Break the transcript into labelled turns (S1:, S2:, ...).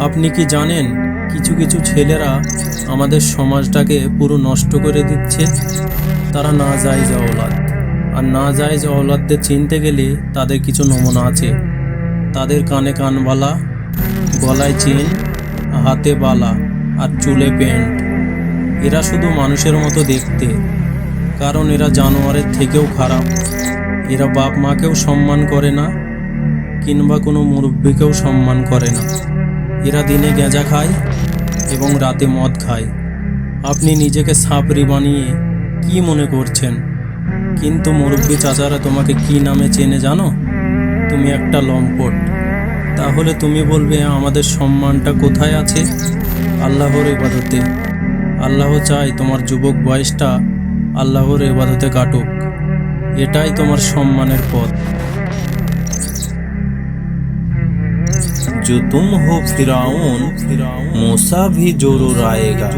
S1: আপনি কি জানেন, কিছু কিছু ছেলেরা আমাদের সমাজটাকে পুরো নষ্ট করে দিচ্ছে? তারা না যায় যে অলাদ আর না যায় যে অলাদদের চিনতে গেলে তাদের কিছু নমুনা আছে। তাদের কানে কানবালা, গলায় চেন, হাতে বালা আর চুলে প্যান্ট। এরা শুধু মানুষের মতো দেখতে। কারণ এরা জানোয়ারের থেকেও খারাপ। এরা বাপ মাকেও সম্মান করে না, কিংবা কোনো মুরব্বীকেও সম্মান করে না। এরা দিনে গেঁজা খায় এবং রাতে মদ খায়। আপনি নিজেকে সাপরি বানিয়ে কি মনে করছেন? কিন্তু মুরব্বী চাচারা তোমাকে কি নামে চেনে জানো? তুমি একটা লম্পট। তাহলে তুমি বলবে, আমাদের সম্মানটা কোথায় আছে? আল্লাহর ইবাদতে। আল্লাহ চায় তোমার যুবক বয়সটা আল্লাহর ইবাদতে কাটুক। এটাই তোমার সম্মানের পথ।
S2: जो तुम हो फिराउन मूसा भी ज़रूर आएगा